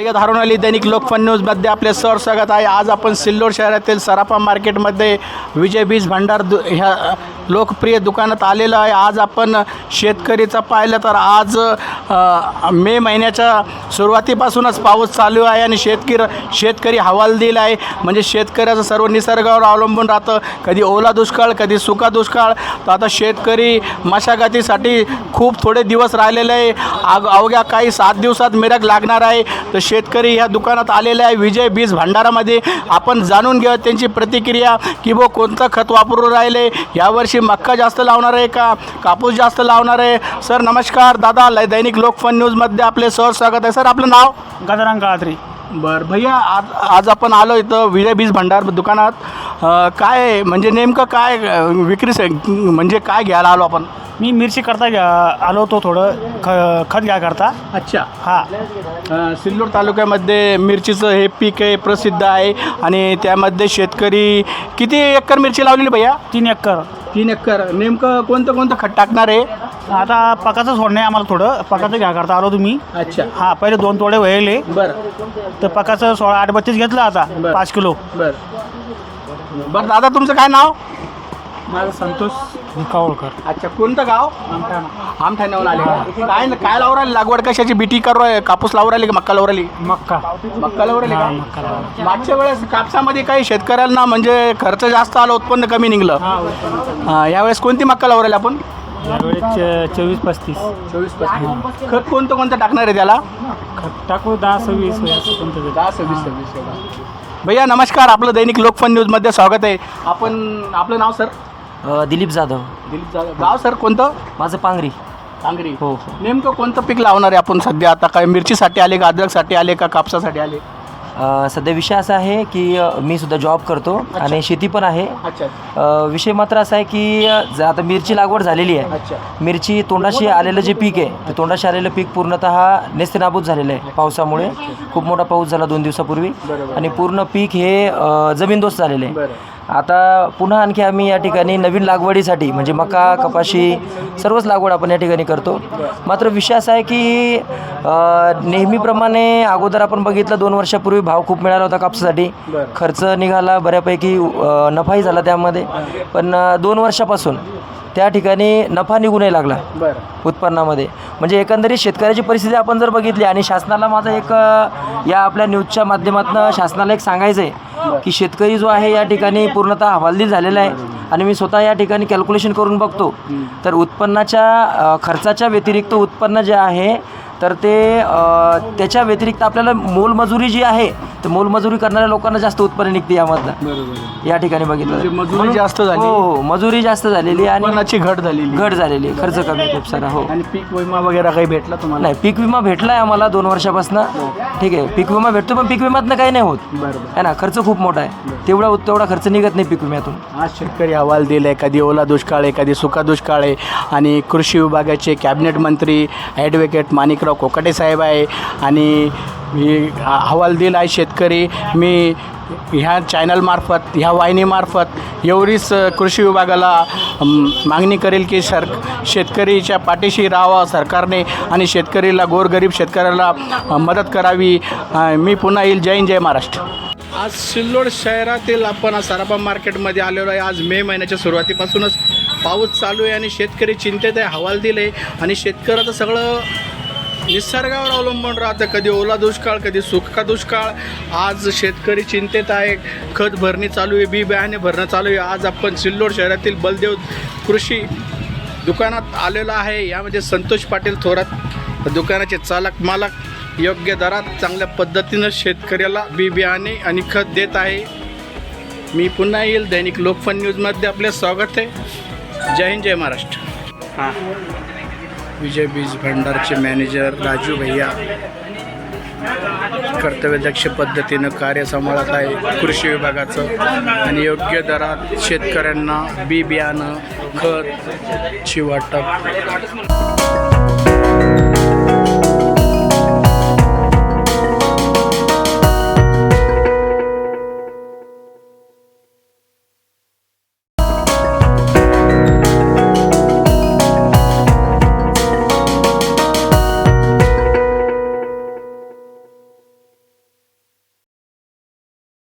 सय्यद हारून अली दैनिक लोकफन न्यूजमध्ये आपले सर स्वागत आहे. आज आपण सिल्लोड शहरातील सराफा मार्केटमध्ये विजय बीज भांडार दु ह्या लोकप्रिय दुकानात आलेलं आहे. आज आपण शेतकरीचं पाहिलं तर आज मे महिन्याच्या सुरुवातीपासूनच पाऊस चालू आहे आणि शेतकरी शेतकरी हवालदिल आहे. म्हणजे शेतकऱ्याचं सर्व निसर्गावर अवलंबून राहतं. कधी ओला दुष्काळ कधी सुका दुष्काळ. तर आता शेतकरी मशागतीसाठी खूप थोडे दिवस राहिलेले आहे. आग अवघ्या काही सात दिवसात मिरग लागणार आहे. तर शेतकरी ह्या दुकानात आलेले आहे. विजय बीज भंडारामध्ये आपण जाणून घेऊ त्यांची प्रतिक्रिया की बो कोणतं खत वापरून राहिले? यावर्षी मक्का जास्त लावणार आहे का? कापूस जास्त लावणार आहे? सर नमस्कार. दादा लय दैनिक लोकफन न्यूजमध्ये आपले सर स्वागत आहे. सर आपलं नाव? गजानन काळात्री. बरं भैया आज आज आपण आलो इथं विजय बीज भंडार दुकानात. काय म्हणजे नेमकं काय विक्री म्हणजे काय घ्यायला आलो आपण? मी मिरची करता घ्या आलो होतो थोडं ख खत घ्या करता. अच्छा. हा. अ, सिल्लोड तालुक्यामध्ये मिरचीचं हे पीक आहे प्रसिद्ध आहे आणि त्यामध्ये शेतकरी किती एकर मिरची लावलेली भैया? तीन एकर. तीन एकर. नेमकं कोणतं कोणतं खत टाकणार आहे? आता पकाचं सोडणं आहे आम्हाला थोडं. पकाचं घ्या करता आलो तुम्ही. अच्छा. हा पहिले दोन तोडे व्हायले. बरं. तर पकाचं सोळा आठ बत्तीस घेतलं आता बरं. पाच किलो. बरं. बरं दादा तुमचं काय नाव? माझं संतोष. कावळकर अच्छा कोणतं गाव? आमठाण्याहून आले. का? काय काय लावून राहिली? लागवड कशाची? बीटी करू राहिली? कापूस लावून राहिली का? मक्का लावून राहिली? मक्का. मक्का लावून राहिली का? मक्का. मागच्या वेळेस कापसामध्ये काही शेतकऱ्यांना म्हणजे खर्च जास्त आला उत्पन्न कमी निघलं. हा यावेळेस कोणती मक्का लावून राहिली आपण? यावेळेस चोवीस पस्तीस. चोवीस खत कोणतं कोणतं टाकणार आहे त्याला? खत टाकू दहा सव्वीस असं कोणतं दहा सव्वीस सव्वीस भैया नमस्कार. आपलं दैनिक लोकफन न्यूजमध्ये स्वागत आहे. आपण आपलं नाव सर? अ, दिलीप जाधव. दिलीप जाधव. गाव सर कोणतं? माझं पांगरी. सांगरी हो. हो नेमकं कोणतं पीक लावणार आहे आपण सध्या? आता काय मिरचीसाठी आले का अद्रकसाठी आले का कापसासाठी आले? अ, सध्या विषय असा आहे की अ, मी सुद्धा जॉब करतो आणि शेती पण आहे. अच्छा. अ, विषय मात्र असा आहे की अ, ज- आता मिरची लागवड झालेली आहे. मिरची तोंडाशी आलेलं जे पीक आहे ते तोंडाशी आलेलं पीक पूर्णतः नेस्तनाबूत झालेलं आहे पावसामुळे. खूप मोठा पाऊस झाला दोन दिवसापूर्वी. बरोबर. आणि पूर्ण पीक हे अ, जमीनदोस्त झालेलं आहे. बरं. आता पुन्हा आणखी आम्ही या ठिकाणी नवीन लागवडीसाठी म्हणजे मका कपाशी सर्वच लागवड आपण या ठिकाणी करतो. मात्र विषय असा आहे की नेहमीप्रमाणे अगोदर आपण बघितलं दोन वर्षापूर्वी भाव खूप मिळाला होता कापसासाठी. खर्च निघाला बऱ्यापैकी नफाही झाला त्यामध्ये. पण दोन वर्षापासून त्या ठिकाणी नफा निघूनही लागला. उत्पन्नामध्ये. म्हणजे एकंदरीत शेतकऱ्याची परिस्थिती आपण जर बघितली आणि शासनाला माझं एक या आपल्या न्यूजच्या माध्यमातून शासनाला एक सांगायचं आहे की शेतकरी जो आहे या ठिकाणी पूर्णतः हवालदिल झालेला आहे आणि मी स्वतः या ठिकाणी कॅल्क्युलेशन करून बघतो. तर उत्पन्नाच्या खर्चाच्या व्यतिरिक्त उत्पन्न जे आहे तर ते त्याच्या व्यतिरिक्त आपल्याला मोलमजुरी जी आहे तर मोलमजुरी करणाऱ्या लोकांना जास्त उत्पन्न निघते यामधनं. बरोबर. या ठिकाणी बघितलं म्हणजे मजुरी म्हणून- जास्त झाली. हो हो मजुरी जास्त झालेली आणि उत्पन्नाची घट झालेली. घट झालेली आहे. खर्च कमी खूप सारा हो. आणि पीक विमा वगैरे काही भेटला तुम्हाला? नाही पीक विमा भेटला आहे आम्हाला दोन वर्षापासून. ठीक आहे पीक विमा भेटतो पण पीक विम्यातनं काही नाही होत. बरोबर. आहे ना खर्च खूप मोठा आहे. तेवढा तेवढा खर्च निघत नाही पीक विम्यातून. आज शेतकरी अहवाल दिले कधी ओला दुष्काळ आहे कधी सुका दुष्काळ आहे. आणि कृषी विभागाचे कॅबिनेट मंत्री ॲडव्होकेट माणिकराव कोकाटे साहेब आहे. आणि अहवाल दिला आहे शेतकरी मी ह्या चॅनलमार्फत ह्या वाहिनीमार्फत एवढीच कृषी विभागाला मागणी करेल की सर शेतकरीच्या पाठीशी राहावा सरकारने आणि शेतकरीला गोरगरीब शेतकऱ्याला मदत करावी. मी पुन्हा येईल. जय हिंद जय महाराष्ट्र. आज सिल्लोड शहरातील आपण आज मार्केटमध्ये आलेलो आहे. आज मे महिन्याच्या सुरुवातीपासूनच पाऊस चालू आहे आणि शेतकरी चिंतेत आहे हवाल दिले आणि शेतकऱ्याचं सगळं निसर्गावर अवलंबून राहतं. कधी ओला दुष्काळ कधी सुका दुष्काळ. आज शेतकरी चिंतेत आहे खत भरणी चालू आहे बी बियाणे भरणं चालू आहे. आज आपण सिल्लोड शहरातील बलदेव कृषी दुकानात आलेलो आहे. यामध्ये संतोष पाटील थोरात दुकानाचे चालक मालक योग्य दरात चांगल्या पद्धतीनं शेतकऱ्याला बी बियाणे आणि खत देत आहे. मी पुन्हा येईल. दैनिक लोकफन न्यूजमध्ये आपले स्वागत आहे. जय हिंद जय महाराष्ट्र. हां. विजय बीज भंडारचे मॅनेजर राजू भैया. कर्तव्यदक्ष पद्धतीनं कार्य सांभाळत आहे कृषी विभागाचं. आणि योग्य दरात शेतकऱ्यांना बी बियाणं खत ची वाटप